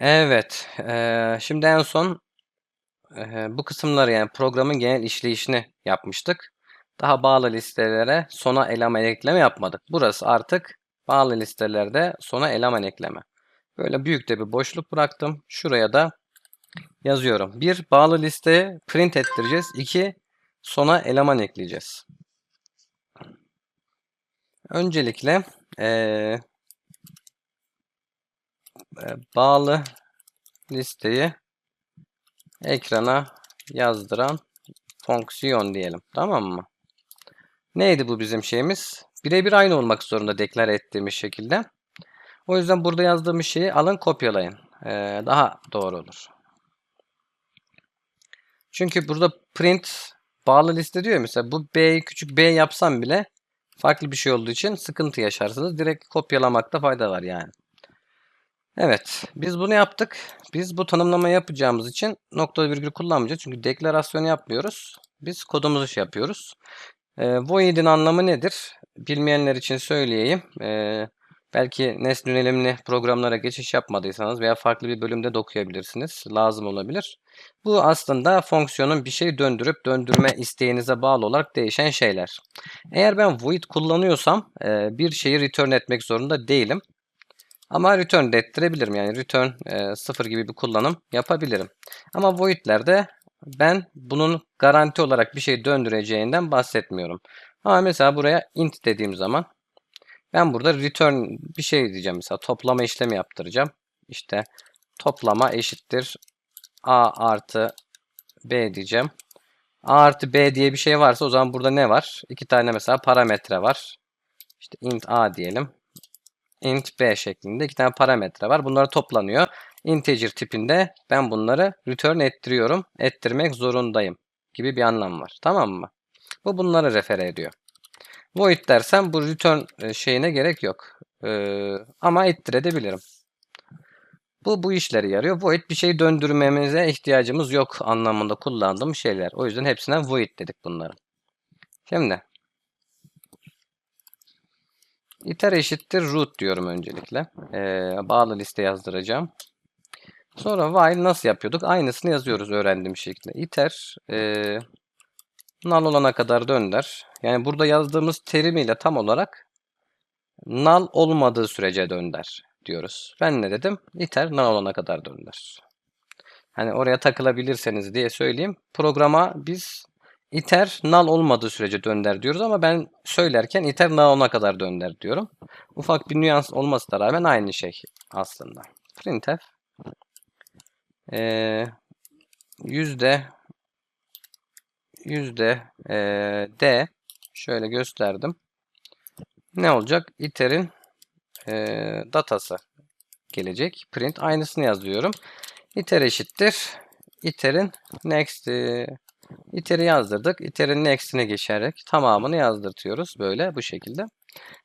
Evet. eee, şimdi en son eee, bu kısımları yani programın genel işleyişini yapmıştık. Daha bağlı listelere sona eleman ekleme yapmadık. Burası artık bağlı listelerde sona eleman ekleme. Böyle büyük de bir boşluk bıraktım. Şuraya da yazıyorum. Bir bağlı listeye print ettireceğiz. İki sona eleman ekleyeceğiz. Öncelikle eee, bağlı listeyi ekrana yazdıran fonksiyon diyelim. Tamam mı? Neydi bu bizim şeyimiz? Birebir aynı olmak zorunda deklar ettiğimiz şekilde. O yüzden burada yazdığımız şeyi alın kopyalayın. Ee, daha doğru olur. Çünkü burada print bağlı liste diyor mesela bu b küçük b yapsam bile farklı bir şey olduğu için sıkıntı yaşarsınız. Direkt kopyalamakta fayda var yani. Evet, biz bunu yaptık. Biz bu tanımlama yapacağımız için nokta virgül kullanmayacağız. Çünkü deklarasyon yapmıyoruz. Biz kodumuzu şey yapıyoruz. E, void'in anlamı nedir? Bilmeyenler için söyleyeyim. E, belki nesne yönelimli programlara geçiş yapmadıysanız veya farklı bir bölümde de okuyabilirsiniz. Lazım olabilir. Bu aslında fonksiyonun bir şey döndürüp döndürme isteğinize bağlı olarak değişen şeyler. Eğer ben void kullanıyorsam e, bir şeyi return etmek zorunda değilim. Ama return de ettirebilirim. Yani return e, sıfır gibi bir kullanım yapabilirim. Ama void'lerde ben bunun garanti olarak bir şey döndüreceğinden bahsetmiyorum. Ama mesela buraya int dediğim zaman ben burada return bir şey diyeceğim. Mesela toplama işlemi yaptıracağım. İşte toplama eşittir a artı b diyeceğim. a artı b diye bir şey varsa o zaman burada ne var? İki tane mesela parametre var. İşte int a diyelim int b şeklinde iki tane parametre var. Bunlar toplanıyor. Integer tipinde ben bunları return ettiriyorum. Ettirmek zorundayım gibi bir anlam var. Tamam mı? Bu bunları refere ediyor. Void dersem bu return e, şeyine gerek yok. Ee, ama ettirebilirim. Bu bu işleri yarıyor. Void bir şey döndürmemize ihtiyacımız yok anlamında kullandığım şeyler. O yüzden hepsine void dedik bunların. Şimdi iter eşittir root diyorum öncelikle. Ee, bağlı liste yazdıracağım. Sonra while nasıl yapıyorduk? Aynısını yazıyoruz öğrendiğim şekilde. iter e, null olana kadar dönder. Yani burada yazdığımız terimiyle tam olarak null olmadığı sürece dönder diyoruz. Ben ne dedim? iter null olana kadar dönder. Hani oraya takılabilirseniz diye söyleyeyim. Programa biz iter null olmadığı sürece dönder diyoruz ama ben söylerken iter null olana kadar dönder diyorum. Ufak bir nüans olmasına rağmen aynı şey aslında. Printf ee, yüzde yüzde e, d şöyle gösterdim. Ne olacak? iter'in e, datası gelecek. Print aynısını yazıyorum. iter eşittir. iter'in next iter'i yazdırdık. iter'in next'ine geçerek tamamını yazdırtıyoruz. Böyle bu şekilde.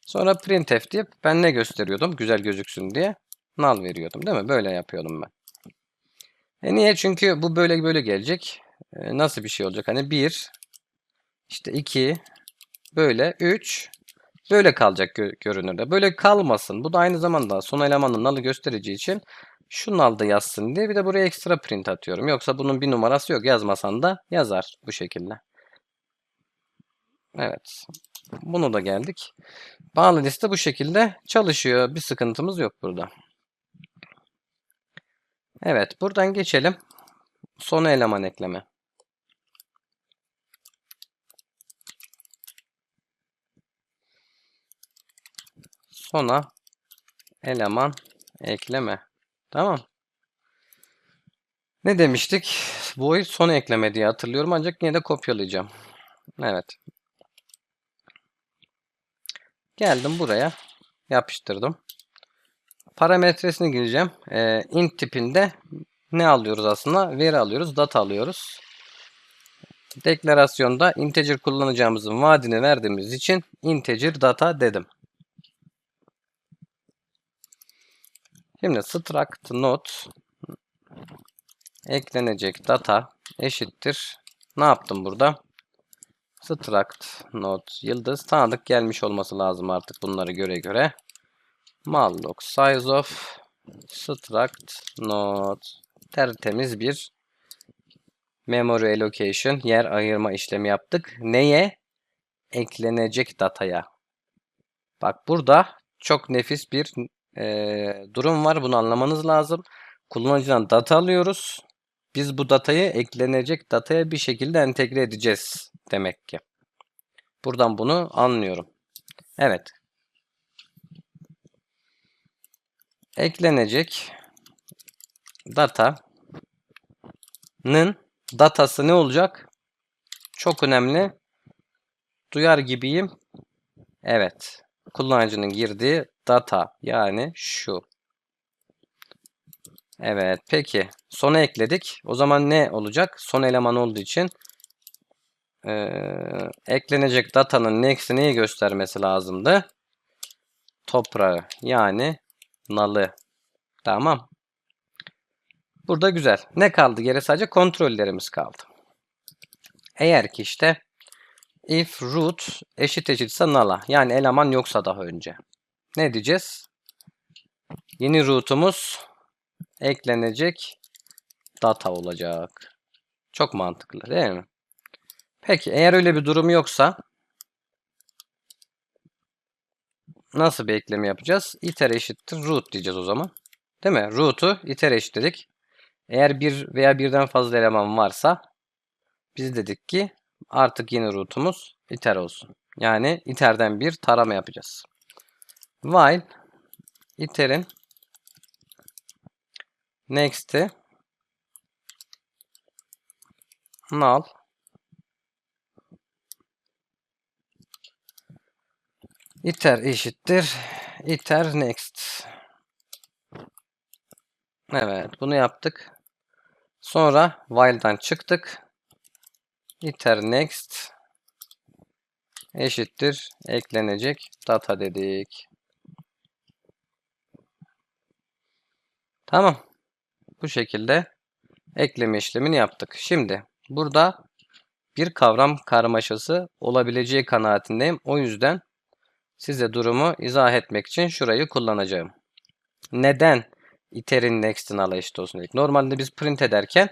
Sonra printf deyip ben ne gösteriyordum? Güzel gözüksün diye. Null veriyordum değil mi? Böyle yapıyordum ben. E niye? Çünkü bu böyle böyle gelecek. E nasıl bir şey olacak? Hani 1 işte 2 böyle 3 böyle kalacak gö görünürde. Böyle kalmasın. Bu da aynı zamanda son elemanın null'ı göstereceği için şu null'da yazsın diye bir de buraya ekstra print atıyorum. Yoksa bunun bir numarası yok. Yazmasan da yazar bu şekilde. Evet. Bunu da geldik. Bağlı liste bu şekilde çalışıyor. Bir sıkıntımız yok burada. Evet, buradan geçelim. Son eleman ekleme. Sona eleman ekleme. Tamam. Ne demiştik? Void son ekleme diye hatırlıyorum ancak yine de kopyalayacağım. Evet. Geldim buraya. Yapıştırdım. Parametresine gireceğim. Ee, int tipinde ne alıyoruz aslında? Veri alıyoruz, data alıyoruz. Deklarasyonda integer kullanacağımızın vaadini verdiğimiz için integer data dedim. Şimdi struct not eklenecek data eşittir. Ne yaptım burada? Struct not yıldız tanıdık gelmiş olması lazım artık bunları göre göre. Malloc size of struct node tertemiz bir memory allocation yer ayırma işlemi yaptık. Neye? Eklenecek dataya. Bak burada çok nefis bir e, durum var. Bunu anlamanız lazım. Kullanıcıdan data alıyoruz. Biz bu datayı eklenecek dataya bir şekilde entegre edeceğiz demek ki. Buradan bunu anlıyorum. Evet. Eklenecek data'nın datası ne olacak? Çok önemli. Duyar gibiyim. Evet. Kullanıcının girdiği data yani şu. Evet peki sona ekledik. O zaman ne olacak? Son eleman olduğu için eee, eklenecek datanın next'i neyi göstermesi lazımdı? Toprağı yani nalı. Tamam. Burada güzel. Ne kaldı? Geri sadece kontrollerimiz kaldı. Eğer ki işte if root eşit eşitse null'a yani eleman yoksa daha önce. Ne diyeceğiz? Yeni root'umuz eklenecek data olacak. Çok mantıklı değil mi? Peki eğer öyle bir durum yoksa nasıl bir ekleme yapacağız? iter eşittir root diyeceğiz o zaman. Değil mi? Root'u iter eşitledik. Eğer bir veya birden fazla eleman varsa biz dedik ki artık yeni root'umuz iter olsun. Yani iter'den bir tarama yapacağız. While iter'in next'i null iter eşittir iter next. Evet bunu yaptık. Sonra while'dan çıktık. İter next eşittir eklenecek data dedik. Tamam. Bu şekilde ekleme işlemini yaptık. Şimdi burada bir kavram karmaşası olabileceği kanaatindeyim. O yüzden size durumu izah etmek için şurayı kullanacağım. Neden iter'in next'in ala eşit olsun dedik. Normalde biz print ederken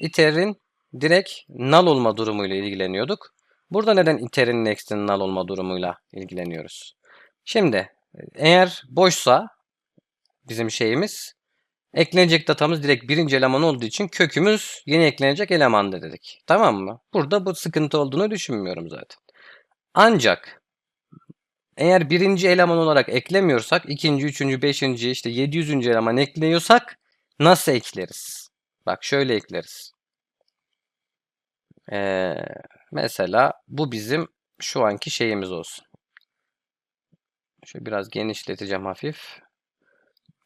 iter'in direkt null olma durumuyla ilgileniyorduk. Burada neden iter'in next'in null olma durumuyla ilgileniyoruz? Şimdi eğer boşsa bizim şeyimiz eklenecek datamız direkt birinci eleman olduğu için kökümüz yeni eklenecek elemandı dedik. Tamam mı? Burada bu sıkıntı olduğunu düşünmüyorum zaten. Ancak eğer birinci eleman olarak eklemiyorsak, ikinci, üçüncü, beşinci, işte 700. eleman ekliyorsak nasıl ekleriz? Bak şöyle ekleriz. Ee, mesela bu bizim şu anki şeyimiz olsun. Şöyle biraz genişleteceğim hafif.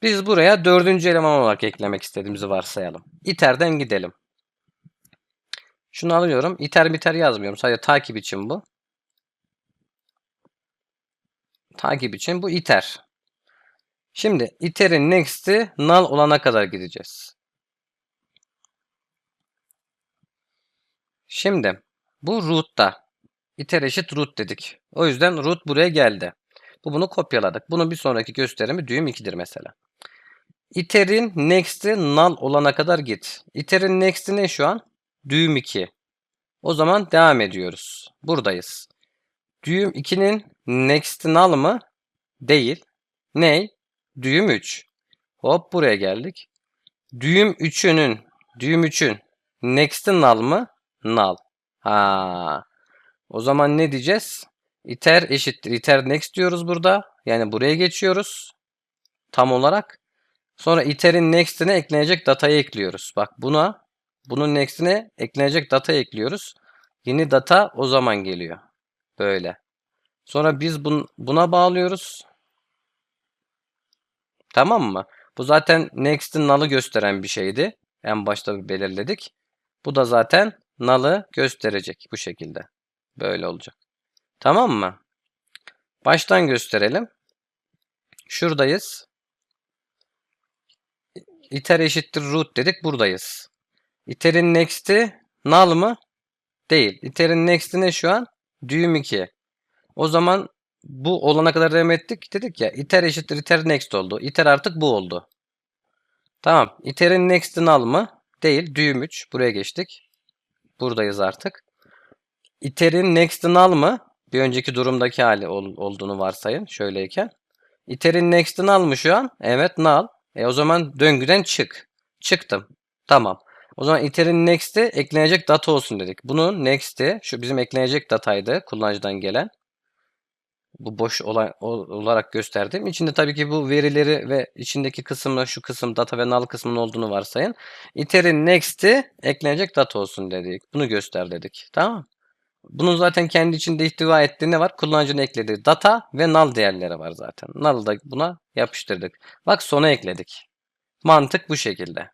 Biz buraya dördüncü eleman olarak eklemek istediğimizi varsayalım. İter'den gidelim. Şunu alıyorum. İter biter yazmıyorum. Sadece takip için bu. Takip için bu iter. Şimdi iter'in next'i null olana kadar gideceğiz. Şimdi bu root'ta iter eşit root dedik. O yüzden root buraya geldi. Bu bunu kopyaladık. Bunun bir sonraki gösterimi düğüm 2'dir mesela. Iter'in next'i null olana kadar git. Iter'in next'i ne şu an? Düğüm 2. O zaman devam ediyoruz. Buradayız. Düğüm 2'nin next'i null mı? Değil. Ney? Düğüm 3. Hop buraya geldik. Düğüm 3'ünün düğüm 3'ün next'i null mı? Null. Ha. O zaman ne diyeceğiz? iter eşittir. iter next diyoruz burada. Yani buraya geçiyoruz. Tam olarak. Sonra iter'in next'ine eklenecek datayı ekliyoruz. Bak buna bunun next'ine eklenecek data ekliyoruz. Yeni data o zaman geliyor. Böyle. Sonra biz bun, buna bağlıyoruz. Tamam mı? Bu zaten next'in null'ı gösteren bir şeydi. En başta belirledik. Bu da zaten null'ı gösterecek bu şekilde. Böyle olacak. Tamam mı? Baştan gösterelim. Şuradayız. iter eşittir root dedik. Buradayız. iter'in next'i null mı? Değil. iter'in next'i ne şu an? Düğüm 2. O zaman bu olana kadar devam ettik. Dedik ya iter eşittir iter next oldu. iter artık bu oldu. Tamam. iter'in next'i null mı? Değil. Düğüm 3. Buraya geçtik. Buradayız artık. iter'in next'i null mı? Bir önceki durumdaki hali ol- olduğunu varsayın. Şöyleyken. iter'in next'i null mı şu an? Evet null. E o zaman döngüden çık. Çıktım. Tamam. O zaman iter'in next'i eklenecek data olsun dedik. Bunun next'i şu bizim eklenecek dataydı kullanıcıdan gelen. Bu boş olay, ol- olarak gösterdim. İçinde tabii ki bu verileri ve içindeki kısımla şu kısım data ve null kısmının olduğunu varsayın. iter'in next'i eklenecek data olsun dedik. Bunu göster dedik. Tamam. Bunun zaten kendi içinde ihtiva ettiği ne var? Kullanıcının eklediği data ve null değerleri var zaten. Null'ı da buna yapıştırdık. Bak sona ekledik. Mantık bu şekilde.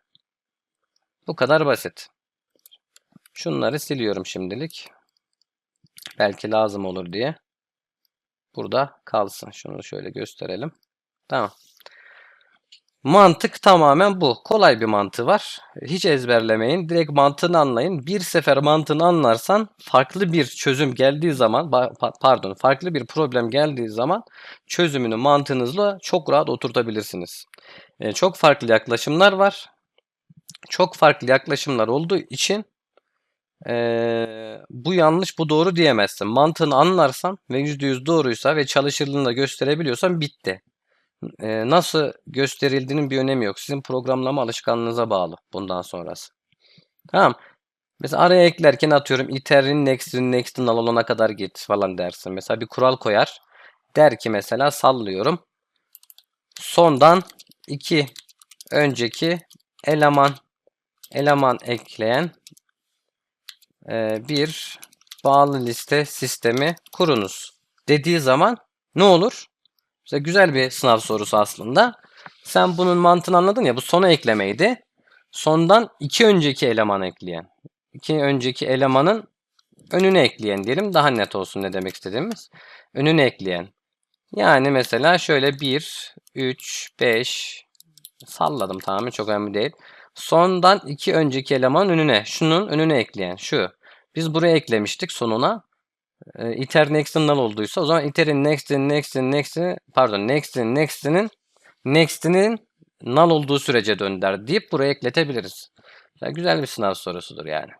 Bu kadar basit. Şunları siliyorum şimdilik. Belki lazım olur diye. Burada kalsın. Şunu şöyle gösterelim. Tamam. Mantık tamamen bu. Kolay bir mantığı var. Hiç ezberlemeyin. Direkt mantığını anlayın. Bir sefer mantığını anlarsan farklı bir çözüm geldiği zaman pardon farklı bir problem geldiği zaman çözümünü mantığınızla çok rahat oturtabilirsiniz. E, çok farklı yaklaşımlar var. Çok farklı yaklaşımlar olduğu için e, bu yanlış bu doğru diyemezsin. Mantığını anlarsan ve %100 doğruysa ve çalışırlığını da gösterebiliyorsan bitti. Ee, nasıl gösterildiğinin bir önemi yok. Sizin programlama alışkanlığınıza bağlı bundan sonrası. Tamam. Mesela araya eklerken atıyorum iter'in next'in next'in olana kadar git falan dersin. Mesela bir kural koyar. Der ki mesela sallıyorum. Sondan iki önceki eleman eleman ekleyen e, bir bağlı liste sistemi kurunuz dediği zaman ne olur? İşte güzel bir sınav sorusu aslında. Sen bunun mantığını anladın ya bu sona eklemeydi. Sondan iki önceki eleman ekleyen. İki önceki elemanın önüne ekleyen diyelim daha net olsun ne demek istediğimiz. Önüne ekleyen. Yani mesela şöyle 1, 3, 5 salladım tamamen çok önemli değil. Sondan iki önceki eleman önüne. Şunun önüne ekleyen. Şu. Biz buraya eklemiştik sonuna. E, iter next'in null olduysa o zaman iter'in next'in next'in next'in pardon next'in next'inin next'inin null olduğu sürece dönder deyip buraya ekletebiliriz. Ya güzel bir sınav sorusudur yani.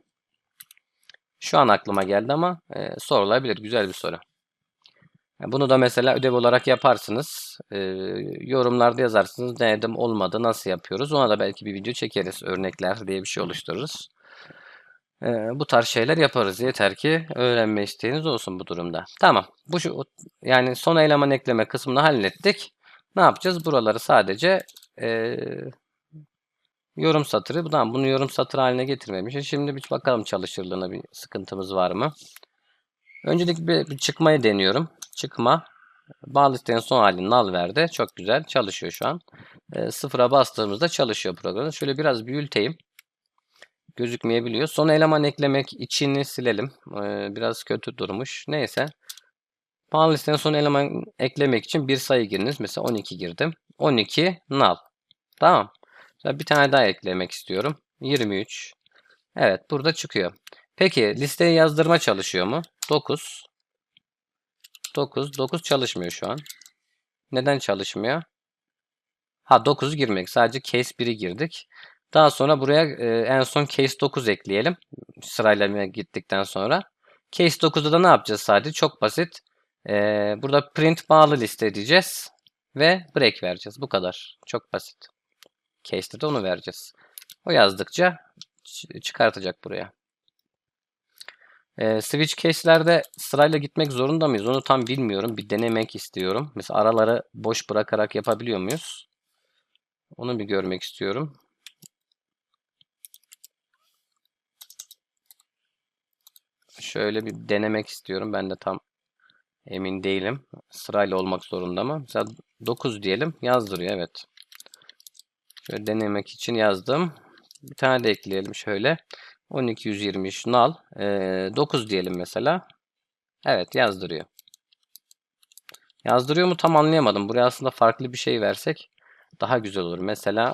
Şu an aklıma geldi ama e, sorulabilir. Güzel bir soru. Bunu da mesela ödev olarak yaparsınız. E, yorumlarda yazarsınız. Denedim olmadı nasıl yapıyoruz. Ona da belki bir video çekeriz. Örnekler diye bir şey oluştururuz. E, bu tarz şeyler yaparız. Yeter ki öğrenme isteğiniz olsun bu durumda. Tamam. Bu şu yani son eleman ekleme kısmını hallettik. Ne yapacağız? Buraları sadece e, yorum satırı. Tamam, bunu yorum satırı haline getirmemişiz. Şimdi bir bakalım çalışırlığına bir sıkıntımız var mı? Öncelikle bir, bir çıkmayı deniyorum. Çıkma. Listenin son halini null verdi. Çok güzel. Çalışıyor şu an. E, sıfıra bastığımızda çalışıyor program. Şöyle biraz büyülteyim. Gözükmeyebiliyor. Son eleman eklemek içini silelim. E, biraz kötü durmuş. Neyse. Bağlı listenin son eleman eklemek için bir sayı giriniz. Mesela 12 girdim. 12 null. Tamam. Bir tane daha eklemek istiyorum. 23. Evet burada çıkıyor. Peki listeye yazdırma çalışıyor mu? 9. 9. 9 çalışmıyor şu an. Neden çalışmıyor? Ha 9 girmek. Sadece case 1'i girdik. Daha sonra buraya e, en son case 9 ekleyelim. Sırayla gittikten sonra. Case 9'da da ne yapacağız sadece? Çok basit. E, burada print bağlı liste diyeceğiz. Ve break vereceğiz. Bu kadar. Çok basit. Case'de de onu vereceğiz. O yazdıkça çıkartacak buraya. Ee, switch case'lerde sırayla gitmek zorunda mıyız? Onu tam bilmiyorum. Bir denemek istiyorum. Mesela araları boş bırakarak yapabiliyor muyuz? Onu bir görmek istiyorum. Şöyle bir denemek istiyorum. Ben de tam emin değilim. Sırayla olmak zorunda mı? Mesela 9 diyelim. Yazdırıyor. Evet. Şöyle denemek için yazdım. Bir tane de ekleyelim şöyle. 12 123 null. Ee, 9 diyelim mesela. Evet yazdırıyor. Yazdırıyor mu tam anlayamadım. Buraya aslında farklı bir şey versek daha güzel olur. Mesela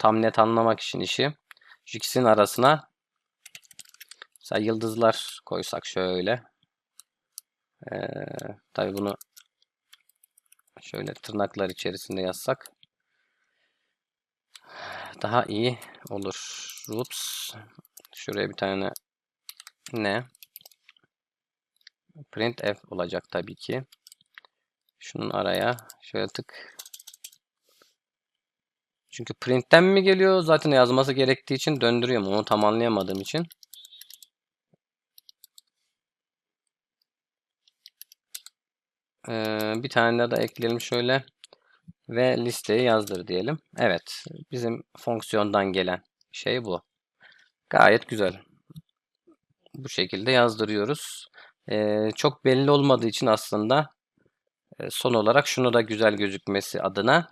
tam net anlamak için işi şu ikisinin arasına mesela yıldızlar koysak şöyle. Ee, tabii bunu şöyle tırnaklar içerisinde yazsak daha iyi olur. Oops. Şuraya bir tane ne? Printf olacak tabii ki. Şunun araya şöyle tık. Çünkü printten mi geliyor? Zaten yazması gerektiği için döndürüyorum. Onu tam anlayamadığım için. Ee, bir tane daha ekleyelim şöyle. Ve listeyi yazdır diyelim. Evet. Bizim fonksiyondan gelen şey bu. Gayet güzel. Bu şekilde yazdırıyoruz. Ee, çok belli olmadığı için aslında son olarak şunu da güzel gözükmesi adına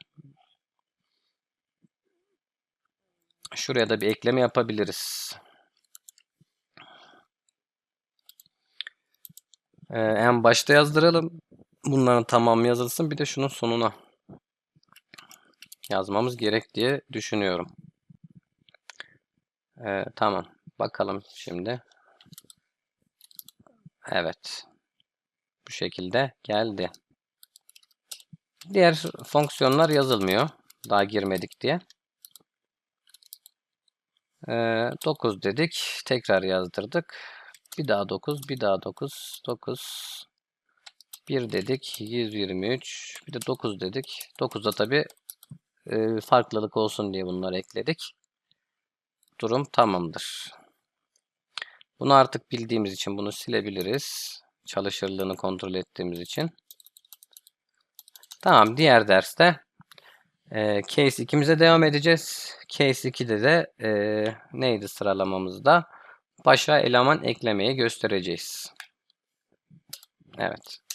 şuraya da bir ekleme yapabiliriz. Ee, en başta yazdıralım. Bunların tamamı yazılsın. Bir de şunun sonuna yazmamız gerek diye düşünüyorum. Ee, tamam. Bakalım şimdi. Evet. Bu şekilde geldi. Diğer fonksiyonlar yazılmıyor. Daha girmedik diye. Ee, 9 dedik. Tekrar yazdırdık. Bir daha 9, bir daha 9, 9, 1 dedik, 123, bir de 9 dedik. 9'da tabi e, farklılık olsun diye bunları ekledik. Durum tamamdır. Bunu artık bildiğimiz için bunu silebiliriz. Çalışırlığını kontrol ettiğimiz için. Tamam, diğer derste e, case 2'mize devam edeceğiz. Case 2'de de e, neydi sıralamamızda? Başa eleman eklemeyi göstereceğiz. Evet.